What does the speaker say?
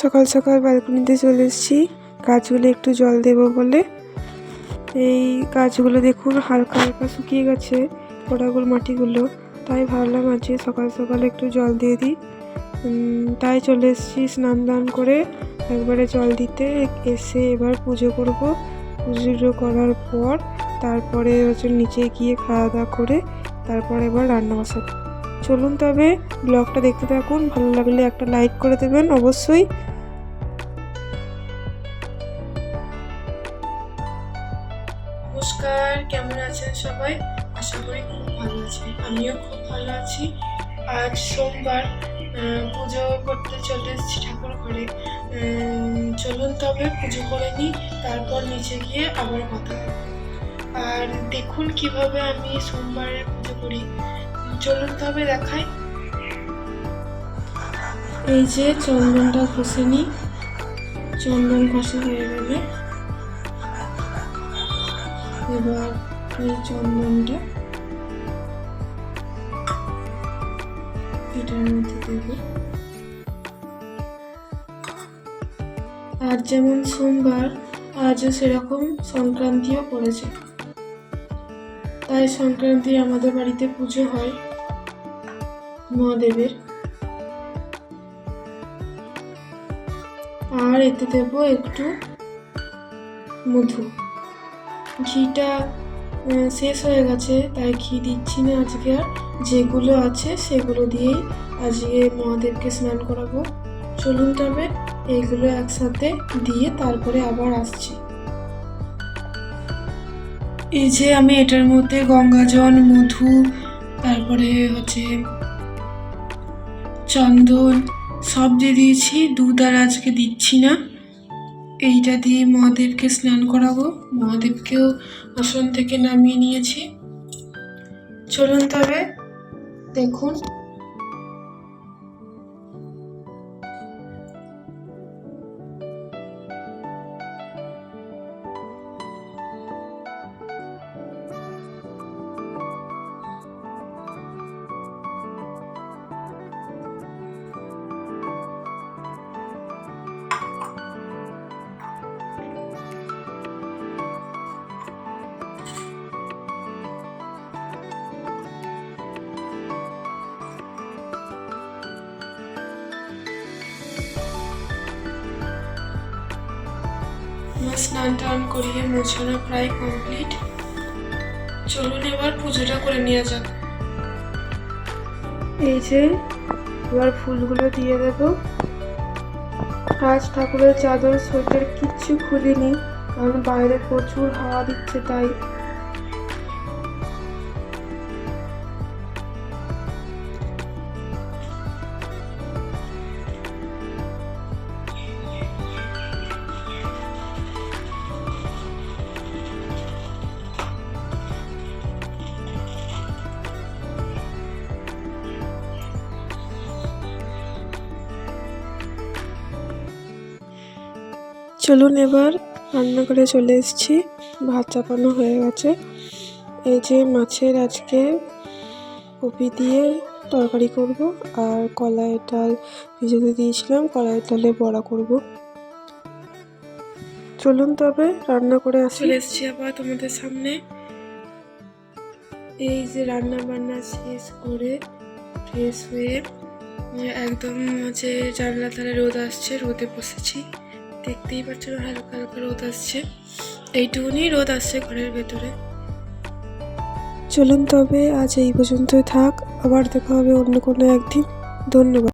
সকাল সকাল ব্যালকনিতে চলে এসেছি। গাছগুলো একটু জল দেবো বলে। এই গাছগুলো দেখুন হালকা হালকা শুকিয়ে গেছে গোড়াগুলো, মাটিগুলো। তাই ভাবলাম আজকে সকাল সকাল একটু জল দিয়ে দিই। তাই চলে এসেছি স্নান দান করে একবারে জল দিতে। এসে এবার পুজো করব। পুজো করার পর তারপরে হচ্ছে নিচে গিয়ে খাওয়া দাওয়া করে তারপর এবার রান্না বসাবো। চলুন তবে ব্লগটা দেখতে থাকুন। ভালো লাগলে একটা লাইক করে দেবেন অবশ্যই। নমস্কার, কেমন আছেন সবাই? আশা করি খুব ভালো আছেন। আমিও খুব ভালো আছি। আজ সোমবার পুজো করতে চলে এসেছি ঠাকুর ঘরে। চলুন তবে পুজো করে নিই, তারপর নিচে গিয়ে আবার কথা আর দেখুন কীভাবে আমি সোমবারে পুজো করি। চলুন দেখাই। এই যে চন্দনটা ঘষে নিই চন্দন ঘষা হয়ে গেলে এবার এই চন্দনটা এটার মধ্যে দেব। আর যেমন সোমবার, আজও সেরকম সংক্রান্তিও পড়েছে। তাই সংক্রান্তি আমাদের বাড়িতে পুজো হয়। মহাদেবের। আর এতে দেবো একটু মধু। ঘিটা শেষ হয়ে গেছে, তাই ঘি দিচ্ছি না আজকে আর। যেগুলো আছে সেগুলো দিয়েই আজকে মহাদেবকে স্নান করাবো। চলুন তবে, এইগুলো একসাথে দিয়ে তারপরে আবার আসছি। এই যে আমি এটার মধ্যে গঙ্গা জল মধু, তারপরে হচ্ছে চন্দন, সব দিয়ে দিয়েছি, দুধ আর আজকে দিচ্ছি না। এইটা দিয়ে মহাদেবকে স্নান করাবো। মহাদেবকেও আসন থেকে নামিয়ে নিয়েছি। চলুন তবে, দেখুন। স্নান টান করিয়ে মোছানো প্রায় কমপ্লিট। চলুন এবার পুজোটা করে নেওয়া যাক। এই যে, এবার ফুলগুলো দিয়ে দেব। রাজ ঠাকুরের চাদর সোয়েটার কিচ্ছু খুলিনি, কারণ বাইরে প্রচুর হাওয়া দিচ্ছে তাই। চলুন এবার রান্নাঘরে চলে এসেছি। ভাত চাপানো হয়ে গেছে। এই যে মাছের আজকে কপি দিয়ে তরকারি করব, আর কলাইয়ের ডাল ভিজাতে দিয়েছিলাম কলাইয়ের ডালে বড়া করব। চলুন তবে রান্না করে আসি। এসেছি আবার তোমাদের সামনে। এই যে রান্না বান্না শেষ করে ফ্রেশ হয়ে, একদম যে জানলা ধারে রোদ আসছে, রোদে বসেছি। দেখতেই পাচ্ছ হালকা হালকা রোদ আসছে। এইটুকুনি রোদ আসছে ঘরের ভেতরে। চলুন তবে আজ এই পর্যন্তই থাক। আবার দেখা হবে অন্য কোনো একদিন। ধন্যবাদ।